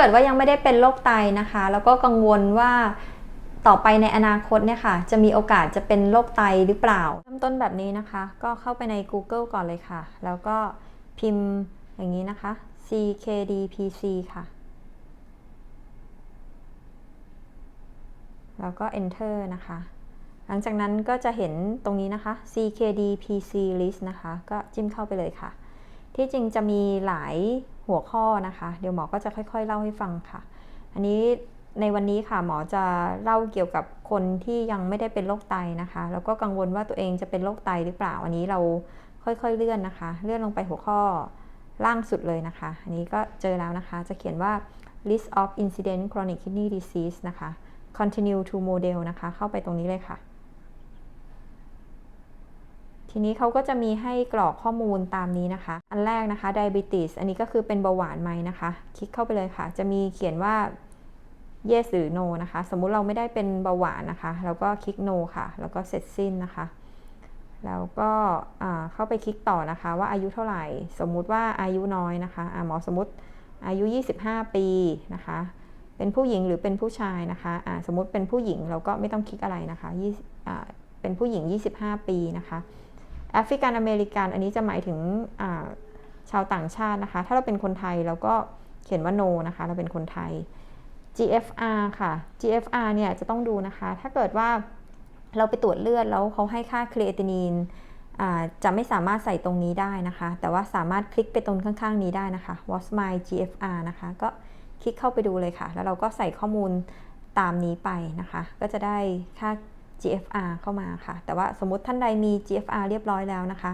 เกิดว่ายังไม่ได้เป็นโรคไตนะคะ แล้วก็กังวลว่าต่อไปในอนาคตเนี่ยค่ะ จะมีโอกาสจะเป็นโรคไตหรือเปล่าเริ่มต้นแบบนี้นะคะ ก็เข้าไปใน Google ก่อนเลยค่ะ แล้วก็พิมพ์อย่างนี้นะคะ CKDPC ค่ะ แล้วก็ enter นะคะ หลังจากนั้นก็จะเห็นตรงนี้นะคะ CKDPC list นะคะ ก็จิ้มเข้าไปเลยค่ะ ที่จริงจะมีหลายหัวข้อนะคะ เดี๋ยวหมอก็จะค่อย ๆ เล่าให้ฟังค่ะ อันนี้ในวันนี้ค่ะหมอจะเล่าเกี่ยวกับคนที่ยังไม่ได้เป็นโรคไตนะคะ แล้วก็กังวลว่าตัวเองจะเป็นโรคไตหรือเปล่า อันนี้เราค่อยๆเลื่อนนะคะ เลื่อนลงไปหัวข้อล่างสุดเลยนะคะ อันนี้ก็เจอแล้วนะคะ จะเขียนว่า list of incident chronic kidney disease นะคะ continue to model นะคะ เข้าไปตรงนี้เลยค่ะ ทีนี้เขาก็จะมีให้กรอกข้อมูลตามนี้นะคะ อันแรกนะคะ diabetes อันนี้ก็คือเป็นเบาหวานไหมนะคะ คลิกเข้าไปเลยค่ะ จะมีเขียนว่า yes หรือ no นะคะ สมมุติเราไม่ได้เป็นเบาหวานนะคะ เราก็คลิก no ค่ะ แล้วก็เสร็จสิ้นนะคะ แล้วก็เข้าไปคลิกต่อนะคะว่าอายุเท่าไหร่ สมมุติว่าอายุน้อยนะคะะหมอสมมติอายุ 25 ปีนะคะ เป็นผู้หญิงหรือเป็นผู้ชายนะคะะสมมติเป็นผู้หญิงเราก็ไม่ต้องคลิกอะไรนะคะ20เป็นผู้หญิง 25 ปีนะคะ แอฟริกันอเมริกัน อันนี้จะหมายถึงชาวต่างชาตินะคะ ถ้าเราเป็นคนไทยเราก็เขียนว่า no นะคะ เราเป็นคนไทย GFR ค่ะ GFR เนี่ยจะต้องดูนะคะ ถ้าเกิดว่าเราไปตรวจเลือดแล้วเขาให้ค่าครีเอตินีนจะไม่สามารถใส่ตรงนี้ได้นะคะ แต่ว่าสามารถคลิกไปตรงข้างๆนี้ได้นะคะ What's my GFR นะคะ ก็คลิกเข้าไปดูเลยค่ะ แล้วเราก็ใส่ข้อมูลตามนี้ไปนะคะ ก็จะได้ค่า GFR เข้ามาค่ะ แต่ว่าสมมติท่านใดมี GFR เรียบร้อยแล้วนะคะ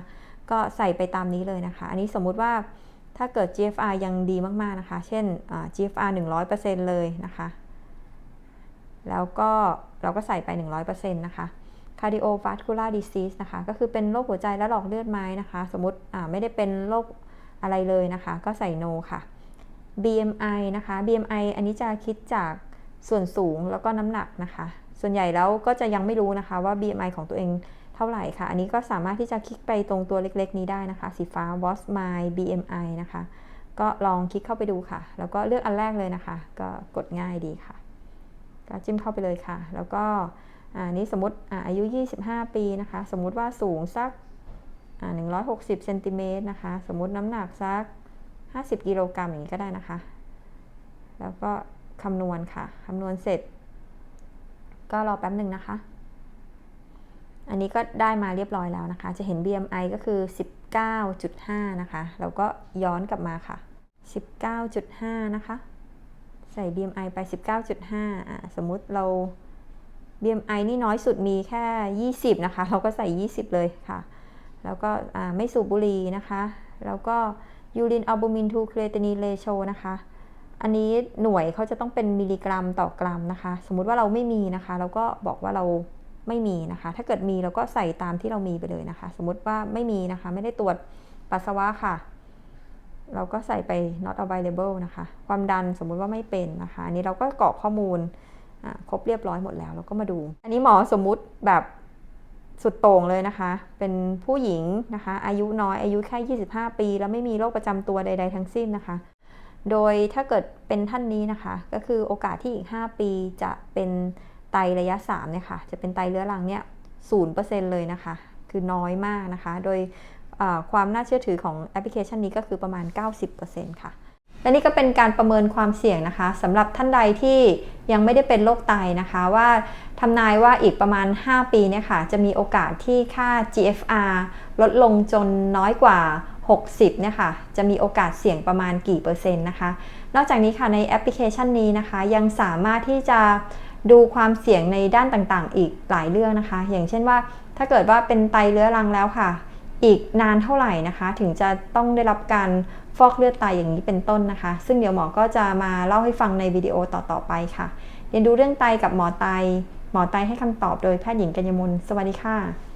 ก็ใส่ไปตามนี้เลยนะคะ อันนี้สมมุติว่าถ้าเกิด GFR ยังดีมาก ๆ นะคะ เช่น GFR 100%เลยนะคะ แล้วก็เราก็ใส่ไป 100%นะคะ cardiovascular disease นะคะ ก็คือเป็นโรคหัวใจและหลอดเลือดไม้นะคะ สมมติไม่ได้เป็นโรคอะไรเลยนะคะ ก็ใส่ no ค่ะ BMI นะคะ BMI อันนี้จะคิดจากส่วนสูงแล้วก็น้ำหนักนะคะ ส่วนใหญ่แล้วก็จะยังไม่รู้นะคะว่า BMI ของตัวเองเท่าไหร่ค่ะ อันนี้ก็สามารถที่จะคลิกไปตรงตัวเล็กๆ นี้ได้นะคะ สีฟ้า What's my BMI นะคะ ก็ลองคลิกเข้าไปดูค่ะ แล้วก็เลือกอันแรกเลยนะคะ ก็กดง่ายดีค่ะ ก็จิ้มเข้าไปเลยค่ะ แล้วก็อันนี้สมมติอายุ 25 ปีนะคะ สมมุติว่าสูงสัก160เซนติเมตรนะคะ สมมุติน้ำหนักสัก 50 กิโลกรัมอย่างนี้ก็ได้นะคะ แล้วก็คำนวณค่ะ คำนวณเสร็จ ก็รอแป๊บหนึ่งนะคะ อันนี้ก็ได้มาเรียบร้อยแล้วนะคะ จะเห็น BMI ก็คือ 19.5 นะคะแล้วก็ย้อนกลับมาค่ะ 19.5 นะคะ ใส่ BMI ไป 19.5อะสมมุติเรา BMI นี่น้อยสุดมีแค่ 20 นะคะ เราก็ใส่ 20 เลยค่ะ แล้วก็ไม่สูบบุหรี่นะคะ แล้วก็ยูรินอัลบูมินทูครีเอตินีเรโชนะคะ อันนี้หน่วยเขาจะต้องเป็นมิลลิกรัมต่อกรัมนะคะ สมมุติว่าเราไม่มีนะคะ เราก็บอกว่าเราไม่มีนะคะ ถ้าเกิดมีเราก็ใส่ตามที่เรามีไปเลยนะคะ สมมุติว่าไม่มีนะคะ ไม่ได้ตรวจปัสสาวะค่ะ เราก็ใส่ไป not available นะคะ ความดันสมมุติว่าไม่เป็นนะคะ อันนี้เราก็กรอกข้อมูลครบเรียบร้อยหมดแล้วเราก็มาดู อันนี้หมอสมมุติแบบสุดโต่งเลยนะคะ เป็นผู้หญิงนะคะ อายุน้อยอายุแค่ 25 ปี แล้วไม่มีโรคประจำตัวใด ๆ ทั้งสิ้นนะคะ โดยถ้าเกิดเป็นท่านนี้นะคะ ก็คือโอกาสที่อีก 5 ปีจะเป็นไตระยะ3เนี่ยค่ะ จะเป็นไตเรื้อรังเนี่ยศูนย์เปอร์เซ็นต์เลยนะคะ คือน้อยมากนะคะ โดยความน่าเชื่อถือของแอปพลิเคชันนี้ก็คือประมาณ 90%ค่ะ และนี่ก็เป็นการประเมินความเสี่ยงนะคะสำหรับท่านใดที่ยังไม่ได้เป็นโรคไตนะคะว่าทำนายว่าอีกประมาณ 5 ปีเนี่ยค่ะ จะมีโอกาสที่ค่า GFR ลดลงจนน้อยกว่า 60เนี่ยค่ะจะมีโอกาสเสี่ยงประมาณกี่เปอร์เซ็นต์นะคะ นอกจากนี้ค่ะในแอปพลิเคชันนี้นะคะ ยังสามารถที่จะดูความเสี่ยงในด้านต่างๆ อีกหลายเรื่องนะคะ อย่างเช่นว่าถ้าเกิดว่าเป็นไตเรื้อรังแล้วค่ะ อีกนานเท่าไหร่นะคะ ถึงจะต้องได้รับการฟอกเลือดไตอย่างนี้เป็นต้นนะคะ ซึ่งเดี๋ยวหมอก็จะมาเล่าให้ฟังในวิดีโอต่อๆไปค่ะเรียนดูเรื่องไตกับหมอไต หมอไตให้คำตอบโดยแพทย์หญิงกัญญมลสวัสดีค่ะ